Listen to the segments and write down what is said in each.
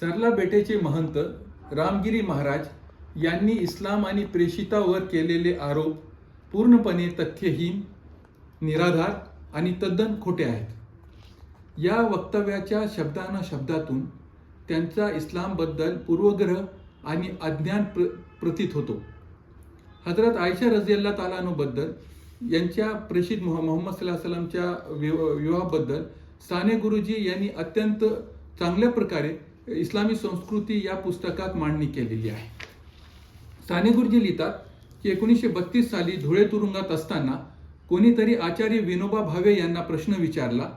सरला बेटेचे महंत रामगिरी महाराज यांनी इस्लाम आणि प्रेषितावर केलेले आरोप पूर्णपणे तथ्यहीन निराधार आणि तद्दन खोटे आहेत. या वक्तव्याच्या शब्दाना शब्दातून त्यांचा इस्लामबद्दल पूर्वग्रह आणि अज्ञान प्र प्रतीत होतो. हजरत आयशा रजियल्ला तालानूबद्दल यांच्या प्रेषित मोह मोहम्मद सल्ला सलामच्या विवाहाबद्दल साने गुरुजी यांनी अत्यंत चांगल्या प्रकारे इस्लामी संस्कृती या पुस्तकात मांडणी केलेली आहे. साने गुरुजी लिहितात की एकोणीसशे बत्तीस साली धुळे तुरुंगात असताना कोणीतरी आचार्य विनोबा भावे यांना प्रश्न विचारला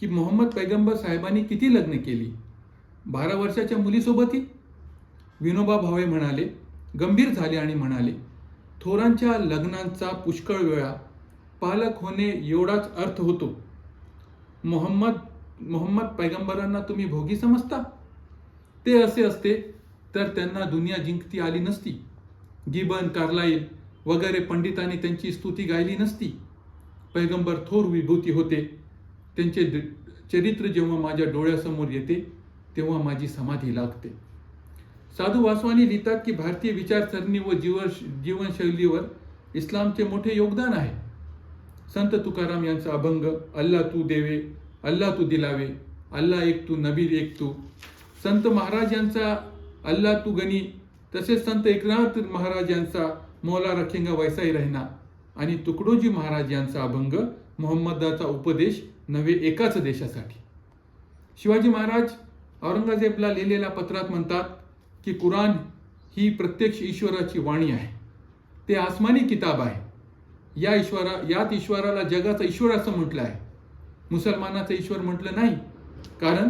की मोहम्मद पैगंबर साहेबांनी किती लग्न केली? बारा वर्षाच्या मुलीसोबतही? विनोबा भावे म्हणाले गंभीर झाले आणि म्हणाले थोरांच्या लग्नांचा पुष्कळ वेळा पालक होणे एवढाच अर्थ होतो. मोहम्मद मोहम्मद पैगंबरांना तुम्ही भोगी समजता? ते असे असते तर त्यांना दुनिया जिंकती आली नसती. गिबन कार्लाईल वगैरे पंडितांनी त्यांची स्तुती गायली नसती. पैगंबर थोर विभूती होते. त्यांचे चरित्र जेव्हा माझ्या डोळ्यासमोर येते तेव्हा माझी समाधी लागते. साधू वासवानी लिहितात की भारतीय विचारसरणी व जीवन जीवनशैलीवर इस्लामचे मोठे योगदान आहे. संत तुकाराम यांचा अभंग अल्ला तू देवे अल्ला तू दिलावे अल्ला एक तू नबीर एक तू संत महाराज यांचा अल्ला तू गनी तसेच संत एकनाथ महाराज यांचा मौला रखेंगा वैसाई रहना आणि तुकडोजी महाराज यांचा अभंग मोहम्मदाचा उपदेश नव्हे एकाच देशासाठी. शिवाजी महाराज औरंगजेबला लिहिलेल्या पत्रात म्हणतात की कुराण ही प्रत्यक्ष ईश्वराची वाणी आहे. ते आसमानी किताब आहे. या ईश्वरा यात ईश्वराला जगाचा ईश्वर असं म्हटलं आहे. मुसलमानाचा ईश्वर म्हटलं नाही. कारण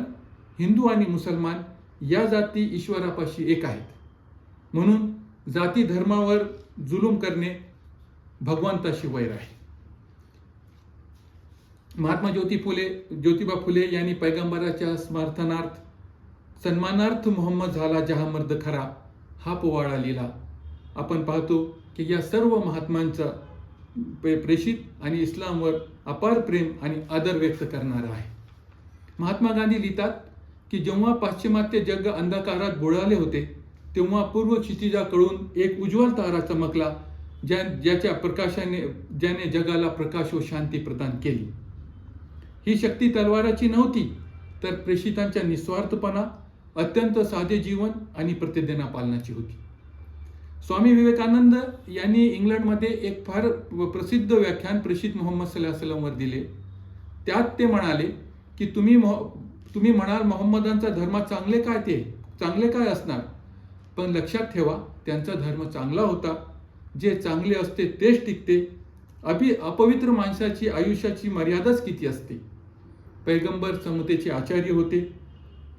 हिंदू आणि मुसलमान या जाती ईश्वरापाशी एक आहेत. म्हणून जाती धर्मावर जुलूम करणे भगवंताशी वैर आहे. महात्मा ज्योती फुले ज्योतिबा फुले यांनी पैगंबराच्या समर्थनार्थ सन्मानार्थ मोहम्मद झाला जहा मर्द खरा हा पोवाडा लिहिला. आपण पाहतो की या सर्व महात्मांचा प्रे- प्रेषित आणि इस्लामवर अपार प्रेम आणि आदर व्यक्त करणारा आहे. महात्मा गांधी लिहितात की जेव्हा पाश्चिमात्य जग अंधकारात बुडाले होते तेव्हा पूर्व क्षितिजाकडून एक उज्ज्वल तारा चमकला ज्या ज्याच्या प्रकाशाने ज्याने जगाला प्रकाश व शांती प्रदान केली. ही शक्ती तलवाराची नव्हती तर प्रेषितांच्या निस्वार्थपणा अत्यंत साधे जीवन आणि प्रतिज्ञा पालनाची होती. स्वामी विवेकानंद यांनी इंग्लंडमध्ये एक फार प्रसिद्ध व्याख्यान प्रेषित मोहम्मद सल्लाह सल्लामवर दिले. त्यात ते म्हणाले की तुम्ही मोह तुम्ही म्हणाल मोहम्मदांचा धर्म चांगले काय ते? चांगले काय असणार? पण लक्षात ठेवा त्यांचा धर्म चांगला होता. जे चांगले असते तेच टिकते. अभि अपवित्र माणसाची आयुष्याची मर्यादाच किती असते? पैगंबर समतेचे आचार्य होते.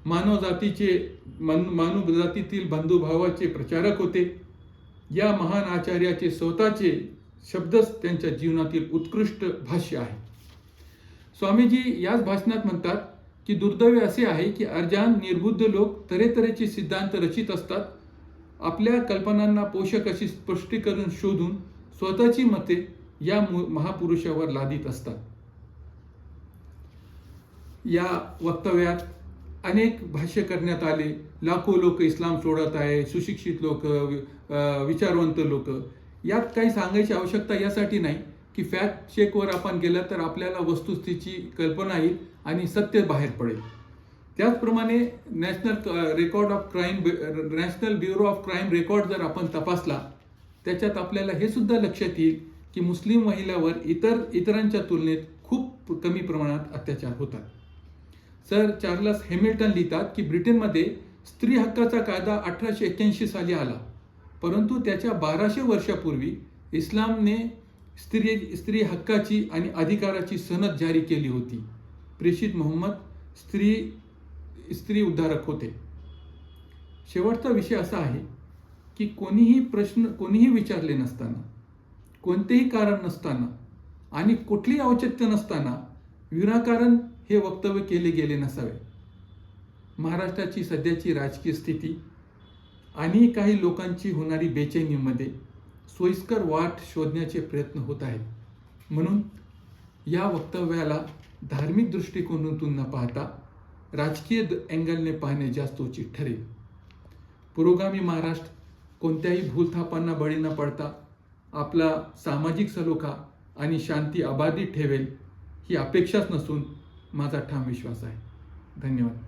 मानव जातीचे मन मानव जातीतील बंधुभावाचे प्रचारक होते. या महान आचार्याचे स्वतःचे शब्दच त्यांच्या जीवनातील उत्कृष्ट भाष्य आहे. स्वामीजी याच भाषणात म्हणतात की दुर्दैव असे आहे की अर्जान निर्बुद्ध लोक तऱ्हेतऱ्हेचे सिद्धांत रचित असतात. आपल्या कल्पनांना पोषक अशी स्पष्टीकरण शोधून स्वतःची मते या महापुरुषावर लादित असतात. या वक्तव्यात अनेक भाष्य करण्यात आले. लाखो लोक इस्लाम सोडत आहे सुशिक्षित लोक विचारवंत लोक. यात काही सांगायची आवश्यकता यासाठी नाही. की फॅक्ट चेकवर आपण गेलं तर आपल्याला वस्तुस्थितीची कल्पना येईल आणि सत्य बाहेर पडेल. त्याचप्रमाणे national record of crime national bureau of crime record जर आपण तपासला त्याच्यात आपल्याला हे सुद्धा लक्षात येईल की मुस्लिम महिलावर इतर इतरांच्या तुलनेत खूप कमी प्रमाणात अत्याचार होतात. सर चार्लस हॅमिल्टन लिहितात की ब्रिटनमध्ये स्त्री हक्काचा कायदा अठराशे एक्क्याऐंशी साली आला परंतु त्याच्या बाराशे वर्षापूर्वी इस्लामने स्त्री स्त्री हक्काची आणि अधिकाराची सनद जारी केली होती. प्रेषित मोहम्मद स्त्री स्त्री उद्धारक होते. शेवटचा विषय असा आहे की कोणीही प्रश्न कोणीही विचारले नसताना कोणतेही कारण नसताना आणि कुठलीही औचित्य नसताना विनाकारण हे वक्तव्य केले गेले नसावे. महाराष्ट्राची सध्याची राजकीय स्थिती आणि काही लोकांची होणारी बेचैनीमध्ये सोयीस्कर वाट शोधण्याचे प्रयत्न होत आहेत. म्हणून या वक्तव्याला धार्मिक दृष्टिकोनातून न पाहता राजकीय द- अँगलने पाहणे जास्त उचित ठरेल. पुरोगामी महाराष्ट्र कोणत्याही भूलथापांना बळी न पडता आपला सामाजिक सलोखा आणि शांती अबाधित ठेवेल ही अपेक्षाच नसून माझा ठाम विश्वास आहे. धन्यवाद.